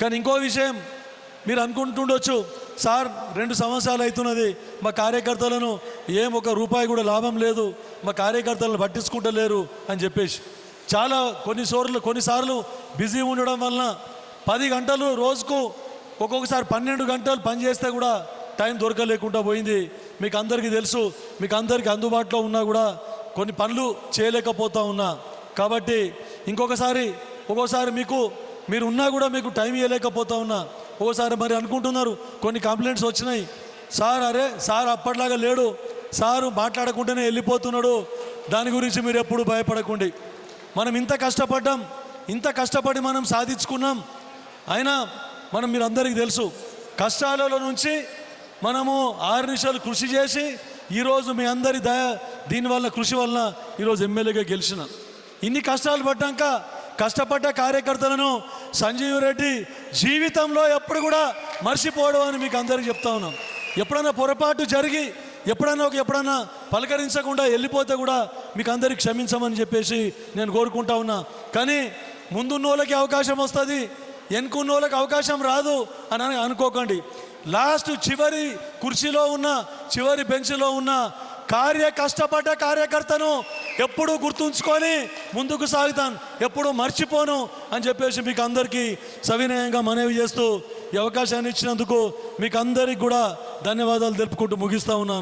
కానీ ఇంకో విషయం మీరు అనుకుంటుండొచ్చు సార్ రెండు సంవత్సరాలు అవుతున్నది మా కార్యకర్తలను ఏం ఒక రూపాయి కూడా లాభం లేదు మా కార్యకర్తలను పట్టించుకుంటలేరు అని చెప్పేసి. చాలా కొన్నిసార్లు కొన్నిసార్లు బిజీ ఉండడం వలన పది గంటలు రోజుకు ఒక్కొక్కసారి పన్నెండు గంటలు పని చేస్తే కూడా టైం దొరకలేకుండా పోయింది. మీకు అందరికీ తెలుసు మీకు అందరికీ అందుబాటులో ఉన్నా కూడా కొన్ని పనులు చేయలేకపోతా ఉన్నా. కాబట్టి ఇంకొకసారి ఒక్కోసారి మీకు మీరు ఉన్నా కూడా మీకు టైం ఇవ్వలేకపోతా ఉన్నా. ఓసారి మరి అనుకుంటున్నారు కొన్ని కంప్లైంట్స్ వచ్చినాయి. సార్ అరే సార్ అప్పట్లాగా లేడు. సారు మాట్లాడకుండానే వెళ్ళిపోతున్నాడు. దాని గురించి మీరు ఎప్పుడు భయపడకండి. మనం ఇంత కష్టపడ్డాం ఇంత కష్టపడి మనం సాధించుకున్నాం. అయినా మనం మీరు అందరికీ తెలుసు కష్టాలలో నుంచి మనము ఆరు నిమిషాలు కృషి చేసి ఈరోజు మీ అందరి దయ దీనివల్ల కృషి వలన ఈరోజు ఎమ్మెల్యేగా గెలిచిన. ఇన్ని కష్టాలు పడ్డాక కష్టపడ్డ కార్యకర్తలను సంజీవ్ రెడ్డి జీవితంలో ఎప్పుడు కూడా మర్చిపోవడం అని మీకు అందరికీ చెప్తా ఉన్నాం. ఎప్పుడైనా పొరపాటు జరిగి ఎప్పుడైనా ఒక ఎప్పుడైనా పలకరించకుండా వెళ్ళిపోతే కూడా మీకు అందరికి క్షమించమని చెప్పేసి నేను కోరుకుంటా ఉన్నా. కానీ ముందున్న వాళ్ళకి అవకాశం వస్తుంది వెనుకున్న వాళ్ళకి అవకాశం రాదు అని అని అనుకోకండి. లాస్ట్ చివరి కుర్చీలో ఉన్న చివరి బెంచ్లో ఉన్న కార్య కష్టపడ్డ కార్యకర్తను ఎప్పుడూ గుర్తుంచుకొని ముందుకు సాగుతాను. ఎప్పుడూ మర్చిపోను అని చెప్పేసి మీకు అందరికీ సవినయంగా మనవి చేస్తూ ఈ అవకాశాన్ని ఇచ్చినందుకు మీకు అందరికి కూడా ధన్యవాదాలు తెలుపుకుంటూ ముగిస్తా ఉన్నాను.